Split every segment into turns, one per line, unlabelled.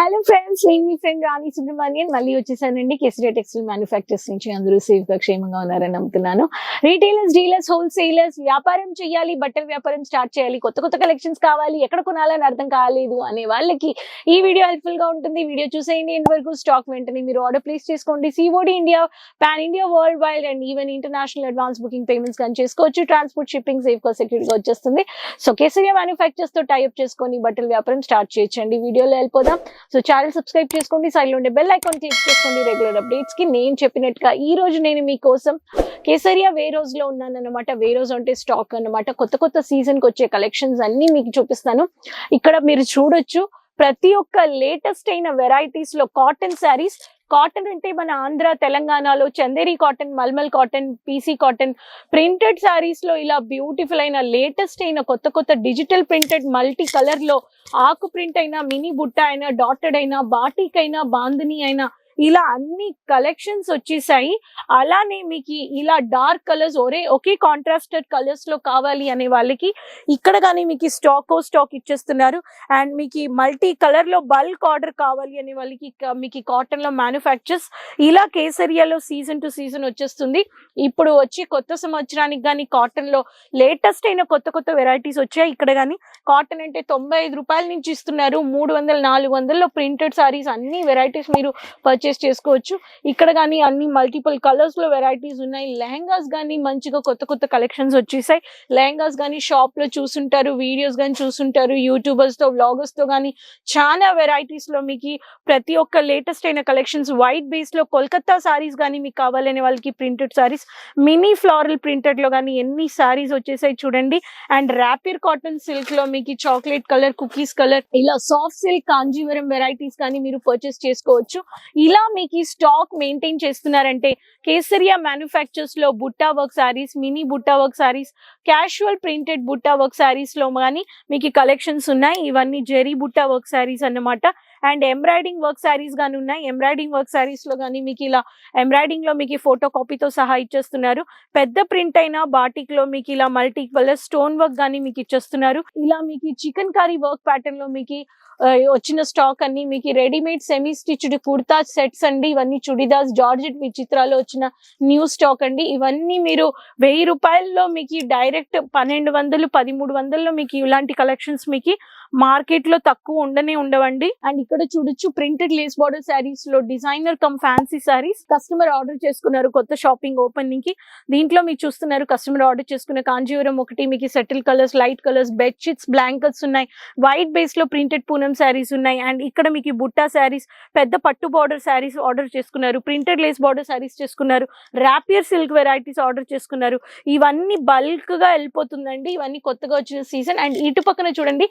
Hello friends నేను మీ friend రాణి సుబ్రహ్మణ్యన్ మళ్ళీ వచ్చేసానండి కేసరియా టెక్స్టైల్ మ్యానుఫ్యాక్చర్స్ నుంచి అందరూ సేఫ్గా క్షేమంగా ఉన్నారని నమ్ముతున్నాను. రీటైలర్స్ డీలర్స్ హోల్సేలర్స్ వ్యాపారం చేయాలి బట్టల వ్యాపారం స్టార్ట్ చేయాలి కొత్త కొత్త కలెక్షన్స్ కావాలి ఎక్కడ కొనాలని అర్థం కాలేదు అనే వాళ్ళకి ఈ వీడియో హెల్ప్ఫుల్గా ఉంటుంది. వీడియో చూసేయండి ఎండ్ వరకు. స్టాక్ వెంటనే మీరు ఆర్డర్ ప్లేస్ చేసుకోండి. COD India pan India world wide and even international advance booking payments కానీ చేసుకోవచ్చు. ట్రాన్స్పోర్ట్ షిప్పింగ్ సేఫ్గా సెక్యూర్గా వచ్చేస్తుంది. సో కేసరియా మ్యానుఫ్యాక్చర్స్తో టైప్ చేసుకొని బట్టల వ్యాపారం స్టార్ట్ చేయొచ్చండి. వీడియోలో వెళ్ళిపోదాం. సో ఛానల్ సబ్స్క్రైబ్ చేసుకోండి సైడ్ ఉండే బెల్ ఐకాన్ క్లిక్ చేసుకోండి రెగ్యులర్ అప్డేట్స్కి. నేను చెప్పినట్టుగా ఈ రోజు నేను మీకోసం కేసరియా వే రోజు లో ఉన్నాను అనమాట వే రోజు అంటే స్టాక్ అన్నమాట. కొత్త కొత్త సీజన్కి వచ్చే కలెక్షన్స్ అన్ని మీకు చూపిస్తాను. ఇక్కడ మీరు చూడొచ్చు ప్రతి ఒక్క లేటెస్ట్ అయిన వెరైటీస్లో కాటన్ శారీస్ కాటన్ అంటే మన ఆంధ్ర తెలంగాణలో Chanderi cotton mulmul cotton PC cotton printed శారీస్లో ఇలా బ్యూటిఫుల్ అయిన లేటెస్ట్ అయిన కొత్త కొత్త డిజిటల్ ప్రింటెడ్ మల్టీ కలర్లో ఆకు ప్రింట్ అయినా మినీ బుట్ట అయినా డాటెడ్ అయినా బాటిక్ అయినా బాందిని అయినా ఇలా అన్ని కలెక్షన్స్ వచ్చేసాయి. అలానే మీకు ఇలా డార్క్ కలర్స్ ఒరే ఒకే కాంట్రాస్టెడ్ కలర్స్లో కావాలి అనే వాళ్ళకి ఇక్కడ కానీ మీకు స్టాక్ స్టాక్ ఇచ్చేస్తున్నారు. అండ్ మీకు మల్టీ కలర్లో బల్క్ ఆర్డర్ కావాలి అనే వాళ్ళకి మీకు కాటన్లో మ్యానుఫ్యాక్చర్స్ ఇలా కేసరియాలో సీజన్ టు సీజన్ వచ్చేస్తుంది. ఇప్పుడు వచ్చి కొత్త సంవత్సరానికి కానీ కాటన్లో లేటెస్ట్ అయిన కొత్త కొత్త వెరైటీస్ వచ్చాయి. ఇక్కడ కానీ కాటన్ అంటే తొంభై ఐదు రూపాయల నుంచి ఇస్తున్నారు. మూడు వందల నాలుగు వందల్లో ప్రింటెడ్ సారీస్ అన్ని వెరైటీస్ మీరు పర్చేస్ చేసుకోవచ్చు. ఇక్కడ కానీ అన్ని మల్టిపుల్ కలర్స్లో వెరైటీస్ ఉన్నాయి. లెహంగాస్ కానీ మంచిగా కొత్త కొత్త కలెక్షన్స్ వచ్చేసాయి. లెహంగాస్ కానీ షాప్లో చూసుంటారు వీడియోస్ కానీ చూసుంటారు యూట్యూబర్స్తో వ్లాగర్స్తో కానీ చాలా వెరైటీస్లో మీకు ప్రతి ఒక్క లేటెస్ట్ అయిన కలెక్షన్స్ వైట్ బేస్లో కోల్కతా సారీస్ కానీ మీకు కావాలనే వాళ్ళకి ప్రింటెడ్ సారీస్ మినీ ఫ్లారల్ ప్రింటెడ్లో కానీ ఎన్ని సారీస్ వచ్చేసాయి చూడండి. అండ్ ర్యాపిర్ కాటన్ సిల్క్లో మీకు చాక్లెట్ కలర్ కుకీస్ కలర్ ఇలా సాఫ్ట్ సిల్క్ కాంజీవరం వెరైటీస్ కానీ మీరు పర్చేస్ చేసుకోవచ్చు. ఇలా మీకు ఈ స్టాక్ మెయింటైన్ చేస్తున్నారంటే Kesariya మ్యానుఫ్యాక్చర్స్లో butta work saris mini butta work saris casual printed butta work సారీస్లో కానీ మీకు కలెక్షన్స్ ఉన్నాయి. ఇవన్నీ జెరీ బుట్టా వర్క్ సారీస్ అన్నమాట. అండ్ ఎంబ్రాయిడింగ్ వర్క్ సారీస్ కానీ ఉన్నాయి. ఎంబ్రాయిడింగ్ వర్క్ సారీస్లో కానీ మీకు ఇలా ఎంబ్రాయిడింగ్లో మీకు ఫోటో కాపీతో సహా ఇచ్చేస్తున్నారు. పెద్ద ప్రింట్ అయిన బాటిక్లో మీకు ఇలా మల్టీ కలర్ స్టోన్ వర్క్ కానీ మీకు ఇచ్చేస్తున్నారు. ఇలా మీకు చికెన్ కర్రీ వర్క్ ప్యాటర్న్లో మీకు వచ్చిన స్టాక్ అన్ని మీకు readymade semi stitched kurta sets అండి. ఇవన్నీ చుడిదాస్ జార్జెట్ విచిత్రాలు వచ్చిన న్యూ స్టాక్ అండి. ఇవన్నీ మీరు వెయ్యి రూపాయల్లో మీకు డైరెక్ట్ పన్నెండు వందలు పదిమూడు వందల్లో మీకు ఇలాంటి కలెక్షన్స్ మీకు మార్కెట్లో తక్కువ ఉండనే ఉండవండి. అండ్ ఇక్కడ చూడొచ్చు ప్రింటెడ్ లేస్ బార్డర్ శారీస్లో designer cum fancy saris. Customer order చేసుకున్నారు కొత్త షాపింగ్ ఓపెనింగ్కి దీంట్లో మీరు చూస్తున్నారు కస్టమర్ ఆర్డర్ చేసుకున్న కాంజీవరం ఒకటి మీకు subtle colours light colours bed sheets blankets ఉన్నాయి. వైట్ బేస్లో ప్రింటెడ్ పూనం శారీస్ ఉన్నాయి. అండ్ ఇక్కడ మీకు బుట్టా శారీస్ పెద్ద పట్టు బార్డర్ శారీస్ ఆర్డర్ చేసుకున్నారు. ప్రింటెడ్ లేస్ బార్డర్ శారీస్ చేసుకున్నారు. ర్యాపియర్ సిల్క్ వెరైటీస్ ఆర్డర్ చేసుకున్నారు. ఇవన్నీ బల్క్గా వెళ్ళిపోతుందండి. ఇవన్నీ కొత్తగా వచ్చిన సీజన్. అండ్ ఇటు పక్కన చూడండి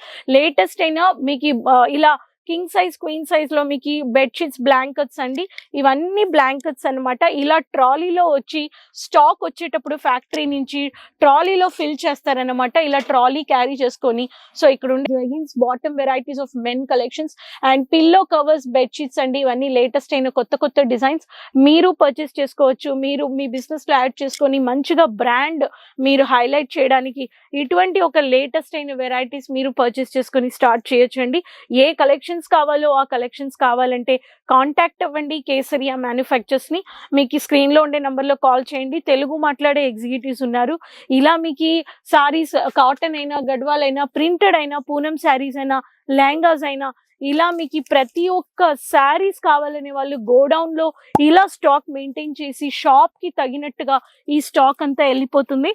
లేటెస్ట్ అయినా మీకు ఇలా కింగ్ సైజ్ క్వీన్ సైజ్లో మీకు బెడ్షీట్స్ బ్లాంకెట్స్ అండి. ఇవన్నీ బ్లాంకెట్స్ అన్నమాట. ఇలా ట్రాలీలో వచ్చి స్టాక్ వచ్చేటప్పుడు ఫ్యాక్టరీ నుంచి ట్రాలీలో ఫిల్ చేస్తారనమాట ఇలా ట్రాలీ క్యారీ చేసుకొని. సో ఇక్కడ ఉండే leggings bottom varieties of men collections and pillow covers bedsheets అండి. ఇవన్నీ లేటెస్ట్ అయిన కొత్త కొత్త డిజైన్స్ మీరు పర్చేస్ చేసుకోవచ్చు. మీరు మీ బిజినెస్లో యాడ్ చేసుకొని మంచిగా బ్రాండ్ మీరు హైలైట్ చేయడానికి ఇటువంటి ఒక లేటెస్ట్ అయిన వెరైటీస్ మీరు పర్చేస్ చేసుకొని స్టార్ట్ చేయొచ్చండి. ఏ కలెక్షన్స్ కావాలో ఆ కలెక్షన్స్ కావాలంటే కాంటాక్ట్ అవ్వండి కేసరియా మ్యానుఫ్యాక్చర్స్ని. మీకు స్క్రీన్లో ఉండే నెంబర్లో కాల్ చేయండి. తెలుగు మాట్లాడే ఎగ్జిక్యూటివ్స్ ఉన్నారు. ఇలా మీకు సారీస్ కాటన్ అయినా గడ్వాల్ అయినా ప్రింటెడ్ అయినా పూనం శారీస్ అయినా లెహంగాస్ అయినా ఇలా మీకు ప్రతి ఒక్క శారీస్ కావాలనే వాళ్ళు గోడౌన్లో ఇలా స్టాక్ మెయింటైన్ చేసి షాప్కి తగినట్టుగా ఈ స్టాక్ అంతా వెళ్ళిపోతుంది.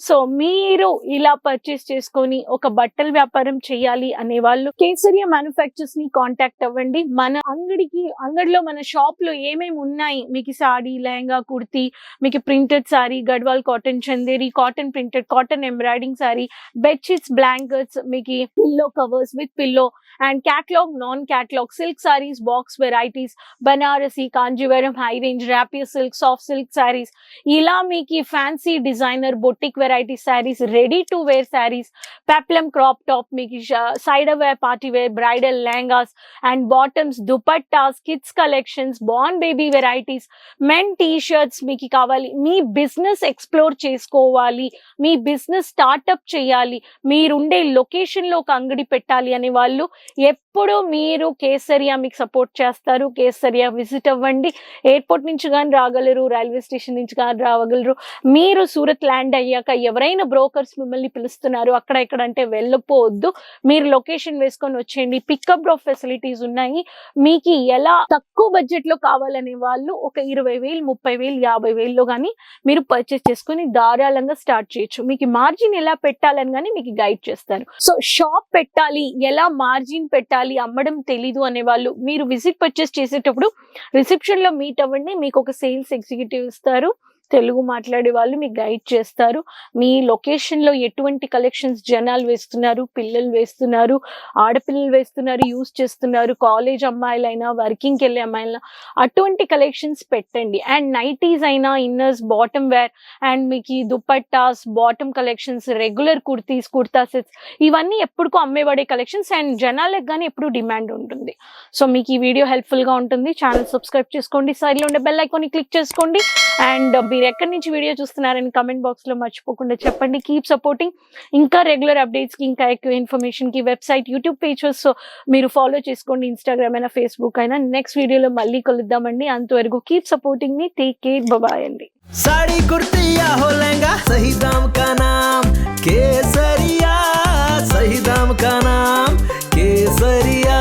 సో మీరు ఇలా పర్చేస్ చేసుకొని ఒక బట్టల వ్యాపారం చేయాలి అనే వాళ్ళు కేసరియా మ్యానుఫ్యాక్చర్స్ని కాంటాక్ట్ అవ్వండి. మన అంగడికి అంగడిలో మన షాప్లో ఏమేమి ఉన్నాయి? మీకు సాడీ లెహంగా కుర్తి మీకు printed sari Gadwal cotton Chanderi cotton printed cotton embroidering sari bedsheets blankets మీకు pillow covers with pillow and catalogue non catalogue silk saris box varieties Banarasi Kanjeevaram high range rapier silk soft silk saris ఇలా మీకు fancy designer boutique variety saris ready to wear saris peplum crop top మీకు side wear party wear bridal lehengas and bottoms dupattas kids collections born baby varieties men T shirts మీకు కావాలి మీ business explore చేసుకోవాలి మీ business startup చేయాలి మీరుండే లొకేషన్లో ఒక అంగడి పెట్టాలి అనే వాళ్ళు ఎప్పుడు మీరు కేసరియా మీకు సపోర్ట్ చేస్తారు. కేసరియా విజిట్ అవ్వండి. ఎయిర్పోర్ట్ నుంచి కానీ రాగలరు రైల్వే స్టేషన్ నుంచి కానీ రాగలరు. మీరు సూరత్ ల్యాండ్ అయ్యాక ఎవరైనా బ్రోకర్స్ మిమ్మల్ని పిలుస్తున్నారు అక్కడ ఇక్కడ అంటే వెళ్ళపోవద్దు. మీరు లొకేషన్ వేసుకొని వచ్చేయండి. పికప్ డ్రాప్ ఫెసిలిటీస్ ఉన్నాయి. మీకు ఎలా తక్కువ బడ్జెట్లో కావాలనే వాళ్ళు ఒక ఇరవై వేలు ముప్పై వేలు యాభై వేల్లో కానీ మీరు పర్చేస్ చేసుకుని ధారాళంగా స్టార్ట్ చేయొచ్చు. మీకు మార్జిన్ ఎలా పెట్టాలని కానీ మీకు గైడ్ చేస్తారు. సో షాప్ పెట్టాలి ఎలా మార్జిన్ పెట్టాలి అమ్మడం తెలీదు అనే వాళ్ళు మీరు విజిట్ పర్చేస్ చేసేటప్పుడు రిసెప్షన్లో మీట్ అవ్వండి. మీకు ఒక సేల్స్ ఎగ్జిక్యూటివ్ ఇస్తారు. తెలుగు మాట్లాడే వాళ్ళు మీకు గైడ్ చేస్తారు. మీ లొకేషన్లో ఎటువంటి కలెక్షన్స్ జనాలు వేస్తున్నారు పిల్లలు వేస్తున్నారు ఆడపిల్లలు వేస్తున్నారు యూస్ చేస్తున్నారు కాలేజ్ అమ్మాయిలైనా వర్కింగ్కి వెళ్ళే అమ్మాయిలైనా అటువంటి కలెక్షన్స్ పెట్టండి. అండ్ నైటీస్ అయినా ఇన్నర్స్ బాటమ్ వేర్ అండ్ మీకు dupattas bottom collections regular kurtis kurta sets ఇవన్నీ ఎప్పుడుకో అమ్మేబడే కలెక్షన్స్ అండ్ జనాలకు కానీ ఎప్పుడు డిమాండ్ ఉంటుంది. సో మీకు ఈ వీడియో హెల్ప్ఫుల్గా ఉంటుంది. ఛానల్ సబ్స్క్రైబ్ చేసుకోండి. సైడ్లో ఉండే బెల్ ఐకాన్ని క్లిక్ చేసుకోండి. అండ్ మీరు ఎక్కడి నుంచి వీడియో చూస్తున్నారని కమెంట్ బాక్స్లో మర్చిపోకుండా చెప్పండి కీప్ సపోర్టింగ్ ఇంకా రెగ్యులర్ అప్డేట్స్కి ఇంకా ఎక్కువ ఇన్ఫర్మేషన్కి వెబ్సైట్ యూట్యూబ్ పేజెస్ మీరు ఫాలో చేసుకోండి ఇన్స్టాగ్రామ్ అయినా ఫేస్బుక్ అయినా నెక్స్ట్ వీడియోలో మళ్ళీ కలుద్దామండి అంతవరకు కీప్ సపోర్టింగ్ ని టేక్ కేర్ బాయ్ అండి
साड़ी कुर्ती या हो लहंगा सही दाम का नाम केसरिया सही दाम का नाम केसरिया